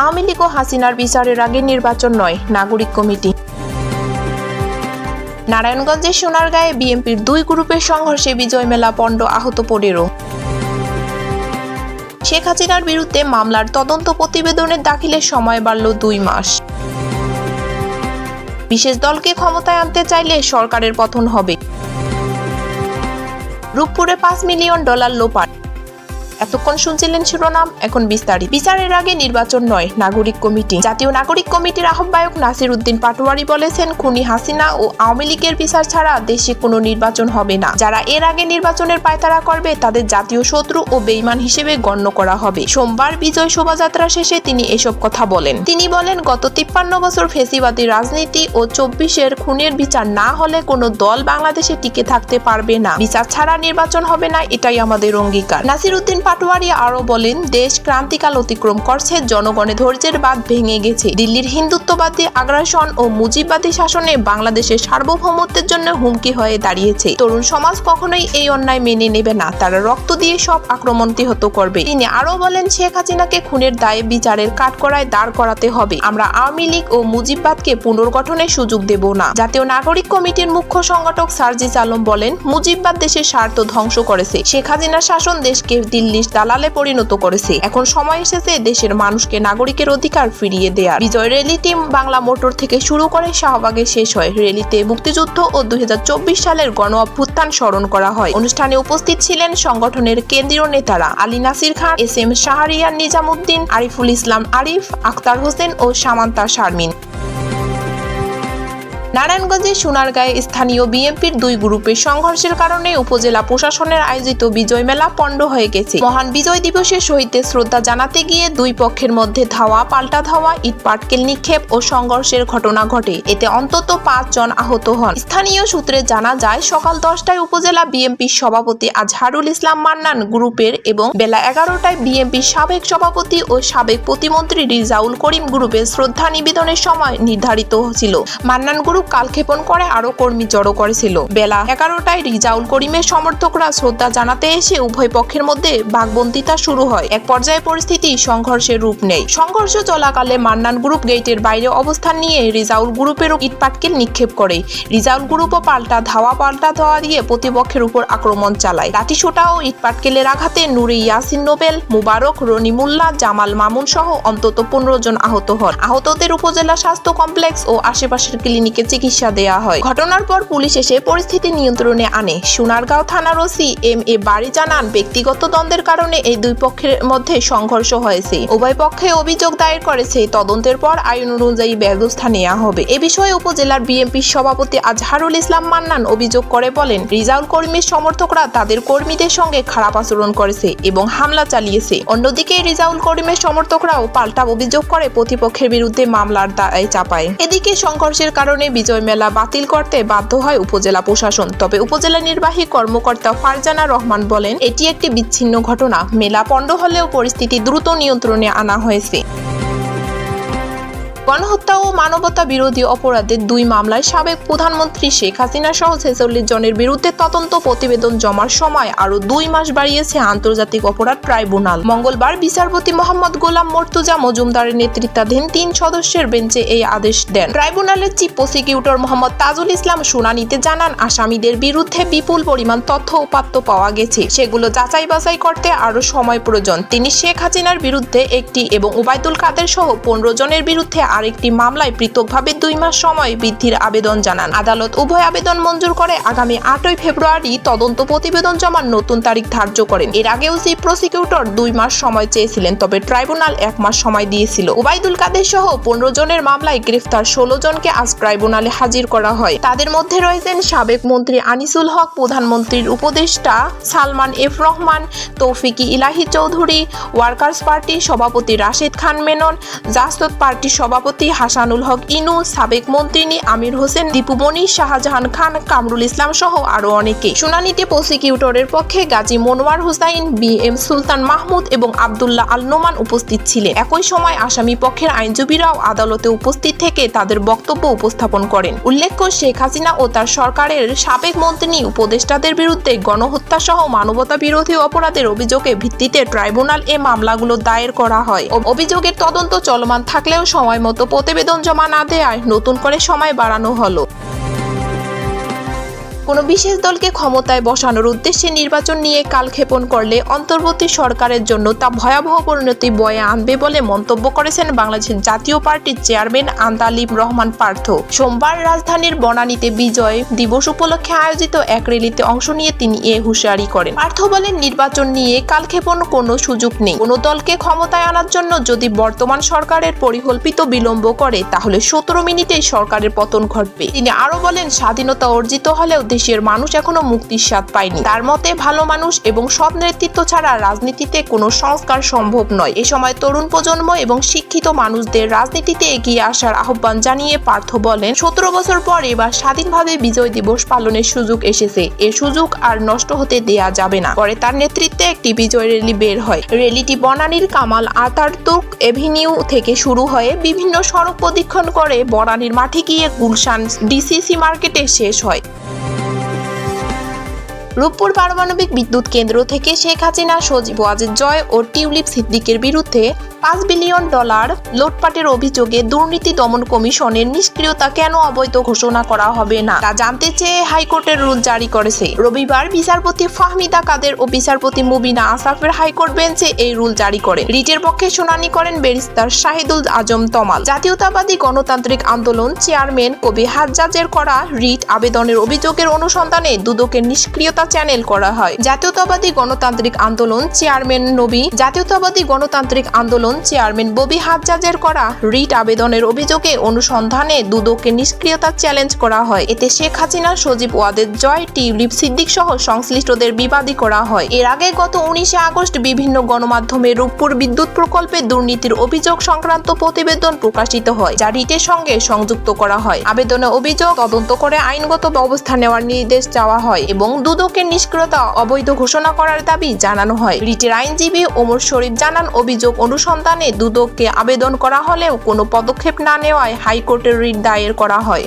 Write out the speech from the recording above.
আওয়ামী লীগ ও হাসিনার বিচারের আগে নির্বাচন নয়, নাগরিক কমিটি। নারায়ণগঞ্জের সোনারগাঁয়ে বিএনপির দুই গ্রুপের সংঘর্ষে বিজয় মেলা পণ্ড আহত পনেরো। শেখ হাসিনার বিরুদ্ধে মামলার তদন্ত প্রতিবেদনের দাখিলের সময় বাড়ল দুই মাস। বিশেষ দলকে ক্ষমতায় আনতে চাইলে সরকারের পতন হবে। রূপপুরে পাঁচ মিলিয়ন ডলার লোপাট। এতক্ষণ শুনছিলেন শিরোনাম, এখন বিস্তারিত। বিচারের আগে নির্বাচন নয়, নাগরিক কমিটি। জাতীয় নাগরিক কমিটির আহ্বায়ক নাসির উদ্দিন পাটোয়ারি বলেছেন, খুনি হাসিনা ও আওয়ামী লীগের বিচার ছাড়া দেশে কোনো নির্বাচন হবে না। যারা এর আগে নির্বাচনের পায়তারা করবে, তাদের জাতীয় শত্রু ও বেইমান হিসেবে গণ্য করা হবে। সোমবার বিজয় শোভাযাত্রা শেষে তিনি এসব কথা বলেন। তিনি বলেন, গত তিপ্পান্ন বছর ফেসিবাদী রাজনীতি ও চব্বিশের খুনের বিচার না হলে কোনো দল বাংলাদেশে টিকে থাকতে পারবে না। বিচার ছাড়া নির্বাচন হবে না, এটাই আমাদের অঙ্গীকার। নাসির উদ্দিন পাটোয়ারি আরও বলেন, দেশ ক্রান্তিকাল অতিক্রম করছে, জনগণে ধৈর্যের বাঁধ ভেঙে গেছে। দিল্লির হিন্দুত্ববাদী আগ্রাসন ও মুজিববাদী শাসনে বাংলাদেশের সার্বভৌমত্বের জন্য হুমকি হয়ে দাঁড়িয়েছে। তরুণ সমাজ কখনোই এই অন্যায় মেনে নেবে না, তারা রক্ত দিয়ে সব আক্রমণ প্রতিহত করবে। তিনি আরও বলেন, শেখ হাসিনাকে খুনের দায়ে বিচারের কাঠকড়ায় দাঁড় করাতে হবে। আমরা আওয়ামী লীগ ও মুজিববাদকে পুনর্গঠনের সুযোগ দেব না। জাতীয় নাগরিক কমিটির মুখ্য সংগঠক সার্জিস আলম বলেন, মুজিববাদ দেশের স্বার্থ ধ্বংস করেছে। শেখ হাসিনার শাসন দেশকে দিল্লির দালালে পরিণত করেছে। এখন সময় এসেছে দেশের মানুষকে নাগরিকের অধিকার ফিরিয়ে দেওয়ার বিজয় রেলি টিম বাংলা মোটর থেকে শুরু করে শাহবাগে শেষ হয়। রেলিতে মুক্তিযুদ্ধ ও দুই হাজার চব্বিশ সালের গণ অভ্যুত্থান স্মরণ করা হয়। অনুষ্ঠানে উপস্থিত ছিলেন সংগঠনের কেন্দ্রীয় নেতারা আলী নাসির খান, এস এম শাহরিয়ার নিজামুদ্দিন, আরিফুল ইসলাম আরিফ, আখতার হোসেন ও সামান্তা শারমিন। নারায়ণগঞ্জের সোনারগাঁয়ে স্থানীয় বিএনপির দুই গ্রুপের সংঘর্ষের কারণে উপজেলা প্রশাসনের আয়োজিত বিজয় মেলা পণ্ড হয়ে গেছে। মহান বিজয় দিবসে শহীদদের শ্রদ্ধা জানাতে গিয়ে দুই পক্ষের মধ্যে ধাওয়া, পাল্টা ধাওয়া, ইট পাটকেল নিক্ষেপ ও সংঘর্ষের ঘটনা ঘটে। এতে অন্তত পাঁচ জন আহত হন। স্থানীয় সূত্রে জানা যায়, সকাল দশটায় উপজেলা বিএনপির সভাপতি আজহারুল ইসলাম মান্নান গ্রুপের এবং বেলা এগারোটায় বিএনপির সাবেক সভাপতি ও সাবেক প্রতিমন্ত্রী রিজাউল করিম গ্রুপের শ্রদ্ধা নিবেদনের সময় নির্ধারিত ছিল। মান্নান গ্রুপ কালক্ষেপণ করে আরও কর্মী জড়ো করেছিল। বেলা এগারোটায় রিজাউল করিমের সমর্থকরা শ্রদ্ধা জানাতে এসে উভয় পক্ষের মধ্যে বাগবন্দিতা শুরু হয়। এক পর্যায়ে পরিস্থিতি সংঘর্ষের রূপ নেয়। সংঘর্ষ চলাকালে মান্নান গ্রুপ গেটের বাইরে অবস্থান নিয়ে রিজাউল গ্রুপের ইটপাটকেল নিক্ষেপ করে। রিজাউল গ্রুপও পাল্টা ধাওয়া পাল্টা ধাওয়া দিয়ে প্রতিপক্ষের উপর আক্রমণ চালায়। লাঠিসোঁটা ও ইটপাটকেলের আঘাতে নুরে ইয়াসিন নোবেল, মুবারক রনিমুল্লাহ জামাল মামুন সহ অন্তত পনেরো জন আহত হন। আহতদের উপজেলা স্বাস্থ্য কমপ্লেক্স ও আশেপাশের ক্লিনিকে চিকিৎসা দেয়া হয়। ঘটনার পর পুলিশ এসে পরিস্থিতি নিয়ন্ত্রণে আনে। সোনারগাঁও থানার ওসি এম এ বাড়ি জানান, ব্যক্তিগত দ্বন্দ্বের কারণে এই দুই পক্ষের মধ্যে সংঘর্ষ হয়েছে। উভয় পক্ষে অভিযোগ দায়ের করেছে, তদন্তের পর আইন অনুযায়ী ব্যবস্থা নেওয়া হবে। এ বিষয়ে উপজেলার বিএনপির সভাপতি আজহারুল ইসলাম মান্নান অভিযোগ করে বলেন, রিজাউল কর্মীর সমর্থকরা তাদের কর্মীদের সঙ্গে খারাপ আচরণ করেছে এবং হামলা চালিয়েছে। অন্যদিকে রিজাউল করিমের সমর্থকরাও পাল্টা অভিযোগ করে প্রতিপক্ষের বিরুদ্ধে মামলার দায় চাপায়। এদিকে সংঘর্ষের কারণে বিজয় মেলা বাতিল করতে বাধ্য হয় উপজেলা প্রশাসন। তবে উপজেলা নির্বাহী কর্মকর্তা ফারজানা রহমান বলেন, এটি একটি বিচ্ছিন্ন ঘটনা। মেলা পণ্ড হলেও পরিস্থিতি দ্রুত নিয়ন্ত্রণে আনা হয়েছে। গণহত্যা ও মানবতা বিরোধী অপরাধের দুই মামলায় সাবেক প্রধানমন্ত্রী শেখ হাসিনা সহ ছেচল্লিশ জনের বিরুদ্ধে তদন্ত প্রতিবেদন জমার সময় আরও দুই মাস বাড়িয়েছে আন্তর্জাতিক অপরাধ ট্রাইব্যুনাল। মঙ্গলবার বিচারপতি মোহাম্মদ গোলাম মর্তুজা মজুমদারের নেতৃত্বাধীন তিন সদস্যের বেঞ্চে এই আদেশ দেন। ট্রাইব্যুনালের চিফ প্রসিকিউটর মোহাম্মদ তাজুল ইসলাম শুনানিতে জানান, আসামিদের বিরুদ্ধে বিপুল পরিমাণ তথ্য উপাত্ত পাওয়া গেছে। সেগুলো যাচাই বাছাই করতে আরও সময় প্রয়োজন। তিনি শেখ হাসিনার বিরুদ্ধে একটি এবং ওবায়দুল কাদের সহ পনেরো জনের বিরুদ্ধে আরেকটি মামলায় পৃথকভাবে দুই মাস সময় বৃদ্ধির আবেদন জানান। আদালত উভয় আবেদন মঞ্জুর করে আগামী আটই ফেব্রুয়ারি তদন্ত প্রতিবেদন জমার নতুন তারিখ ধার্য করেন। এর আগেও চিফ প্রসিকিউটর দুই মাস সময় চেয়েছিলেন, তবে ট্রাইব্যুনাল এক মাস সময় দিয়েছিল। ওবায়দুল কাদের সহ পনেরো জনের মামলায় গ্রেফতার ষোলো জনকে আজ ট্রাইব্যুনালে হাজির করা হয়। তাদের মধ্যে রয়েছেন সাবেক মন্ত্রী আনিসুল হক, প্রধানমন্ত্রীর উপদেষ্টা সালমান এফ রহমান, তৌফিকি ইলাহি চৌধুরী, ওয়ার্কার্স পার্টির সভাপতি রাশেদ খান মেনন, জাসদ পার্টির সভাপতি সভাপতি হাসানুল হক ইনু, সাবেক মন্ত্রী আমির হোসেন দীপুমণি শাহজাহান খান, কামরুল ইসলাম সহ আরও অনেকে। শুনানিতে প্রসিকিউটরের পক্ষে গাজী মনোয়ার হুসাইন, বি এম সুলতান মাহমুদ এবং আবদুল্লাহ আল নোমান উপস্থিত ছিলেন। একই সময় আসামি পক্ষের আইনজীবীরাও আদালতে উপস্থিত থেকে তাদের বক্তব্য উপস্থাপন করেন। উল্লেখ্য, শেখ হাসিনা ও তার সরকারের সাবেক মন্ত্রী উপদেষ্টাদের বিরুদ্ধে গণহত্যা সহ মানবতা বিরোধী অপরাধের অভিযোগে ভিত্তিতে ট্রাইব্যুনাল এ মামলাগুলো দায়ের করা হয়। অভিযোগের তদন্ত চলমান থাকলেও সময় মতো প্রতিবেদন জমা না দেওয়ায় নতুন করে সময় বাড়ানো হলো। কোনো বিশেষ দলকে ক্ষমতায় বসানোর উদ্দেশ্যে নির্বাচন নিয়ে কালক্ষেপণ করলে অন্তর্বর্তী সরকারের জন্য তা ভয়াবহ পরিণতি বয়ে আনবে বলে মন্তব্য করেছেন বাংলাদেশের জাতীয় পার্টির চেয়ারম্যান আন্তালিম রহমান পার্থ। সোমবার রাজধানীর বনানীতে বিজয় দিবস উপলক্ষে আয়োজিত এক র্যালিতে অংশ নিয়ে তিনি এ হুঁশিয়ারি করেন। পার্থ বলেন, নির্বাচন নিয়ে কালক্ষেপণ কোনো সুযোগ নেই। কোনো দলকে ক্ষমতায় আনার জন্য যদি বর্তমান সরকারের পরিকল্পিত বিলম্ব করে, তাহলে সতেরো মিনিটেই সরকারের পতন ঘটবে। তিনি আরও বলেন, স্বাধীনতা অর্জিত হলেও দেশের মানুষ এখনও মুক্তির স্বাদ পায়নি। তার মতে, ভালো মানুষ এবং সৎ নেতৃত্ব ছাড়া রাজনীতিতে কোনো সংস্কার সম্ভব নয়। এ সময় তরুণ প্রজন্ম এবং শিক্ষিত মানুষদের রাজনীতিতে এগিয়ে আসার আহ্বান জানিয়ে পার্থ বলেন, সতেরো বছর পর এবার স্বাধীনভাবে বিজয় দিবস পালনের সুযোগ এসেছে। এ সুযোগ আর নষ্ট হতে দেয়া যাবে না। পরে তার নেতৃত্বে একটি বিজয় র্যালি বের হয়। র্যালিটি বনানীর কামাল আতারতুক এভিনিউ থেকে শুরু হয়ে বিভিন্ন সড়ক প্রদক্ষিণ করে বনানীর মাঠে গিয়ে গুলশান ডিসিসি মার্কেটে শেষ হয়। রূপপুর পারমাণবিক বিদ্যুৎ কেন্দ্র থেকে শেখ হাসিনা, সজীব ওয়াজেদ জয় ও টিউলিপ সিদ্দিকের বিরুদ্ধে পাঁচ বিলিয়ন ডলার লুটপাটের অভিযোগে দুর্নীতি দমন কমিশনের নিষ্ক্রিয়তা কেন অবৈধ ঘোষণা করা হবে না? তা জানতে চেয়ে হাইকোর্টের রুল জারি করেছে। রবিবার বিচারপতি ফাহমিদা কাদের ও বিচারপতি মুবিনা আসাফের হাইকোর্ট বেঞ্চে এই রুল জারি করে। রিটের পক্ষে শুনানি করেন ব্যারিস্টার শাহিদুল আজম তমাল। জাতীয়তাবাদী গণতান্ত্রিক আন্দোলন চেয়ারম্যান কবি হাজ্জাজের করা রিট আবেদনের অভিযোগের অনুসন্ধানে দুদকের নিষ্ক্রিয়তা চ্যানেল করা হয়। জাতীয়তাবাদী গণতান্ত্রিক আন্দোলন চেয়ারম্যান নবী, জাতীয়তাবাদী গণতান্ত্রিক আন্দোলন চেয়ারম্যান ববি হাজ্জাজের করা রিট আবেদনের অভিযোগে অনুসন্ধানে দুদকের নিষ্ক্রিয়তা চ্যালেঞ্জ করা হয়। এতে শেখ হাসিনা সজীব ওয়াদের জয় টিউলিপ সিদ্দিক সহ সংশ্লিষ্টদের বিবাদী করা হয়। এর আগে গত উনিশে আগস্ট বিভিন্ন গণমাধ্যমে রূপপুর বিদ্যুৎ প্রকল্পে দুর্নীতির অভিযোগ সংক্রান্ত প্রতিবেদন প্রকাশিত হয়, যা রিটের সঙ্গে সংযুক্ত করা হয়। আবেদনে অভিযোগ তদন্ত করে আইনগত ব্যবস্থা নেওয়ার নির্দেশ চাওয়া হয় এবং দুদকের নিষ্ক্রিয়তা অবৈধ ঘোষণা করার দাবি জানানো হয়। রিটের আইনজীবী ওমর শরীফ জানান, অভিযোগ অনুসন্ধানে দুদককে আবেদন করা হলেও কোনো পদক্ষেপ না নেওয়ায় হাইকোর্টের রিট দায়ের করা হয়।